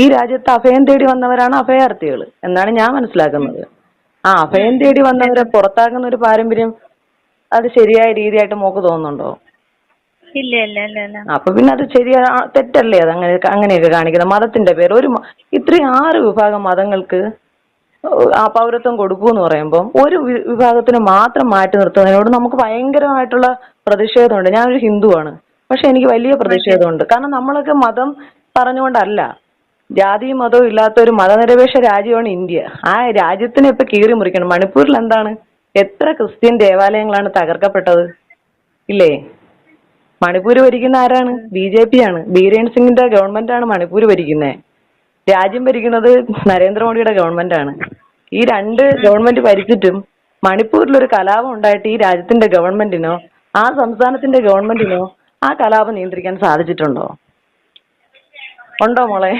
ഈ രാജ്യത്ത് അഭയം തേടി വന്നവരാണ് അഭയാർത്ഥികൾ എന്നാണ് ഞാൻ മനസ്സിലാക്കുന്നത്. ആ അഭയം തേടി വന്നവരെ പുറത്താക്കുന്ന ഒരു പാരമ്പര്യം അത് ശരിയായ രീതിയായിട്ട് മോക്ക് തോന്നുന്നുണ്ടോ? ഇല്ല ഇല്ല ഇല്ല ഇല്ല. അപ്പൊ പിന്നെ അത് ശരിയാ തെറ്റല്ലേ അത് അങ്ങനെ അങ്ങനെയൊക്കെ കാണിക്കുന്നത്? മതത്തിന്റെ പേര് ഒരു ഇത്രയും ആറ് വിഭാഗം മതങ്ങൾക്ക് ആ പൗരത്വം കൊടുക്കൂ എന്ന് പറയുമ്പോൾ ഒരു വിഭാഗത്തിന് മാത്രം മാറ്റി നിർത്തുന്നതിനോട് നമുക്ക് ഭയങ്കരമായിട്ടുള്ള പ്രതിഷേധമുണ്ട്. ഞാനൊരു ഹിന്ദുവാണ്. പക്ഷെ എനിക്ക് വലിയ പ്രതിഷേധമുണ്ട്. കാരണം നമ്മളൊക്കെ മതം പറഞ്ഞുകൊണ്ടല്ല. ജാതിയും മതവും ഇല്ലാത്ത ഒരു മതനിരപേക്ഷ രാജ്യമാണ് ഇന്ത്യ. ആ രാജ്യത്തിനെ ഇപ്പൊ കീറി മുറിക്കണം. മണിപ്പൂരിൽ എന്താണ്? എത്ര ക്രിസ്ത്യൻ ദേവാലയങ്ങളാണ് തകർക്കപ്പെട്ടത്? ഇല്ലേ? മണിപ്പൂർ ഭരിക്കുന്ന ആരാണ്? ബി ജെ പി ആണ് ബീരേൻ സിംഗിന്റെ ഗവൺമെന്റ് ആണ് മണിപ്പൂർ ഭരിക്കുന്നത് രാജ്യം ഭരിക്കുന്നത് നരേന്ദ്രമോദിയുടെ ഗവൺമെന്റ് ആണ് ഈ രണ്ട് ഗവൺമെന്റ് ഭരിച്ചിട്ടും മണിപ്പൂരിൽ ഒരു കലാപം ഉണ്ടായിട്ട് ഈ രാജ്യത്തിന്റെ ഗവൺമെന്റിനോ ആ സംസ്ഥാനത്തിന്റെ ഗവൺമെന്റിനോ ആ കലാപം നിയന്ത്രിക്കാൻ സാധിച്ചിട്ടുണ്ടോ? ഉണ്ടോ മോളെ?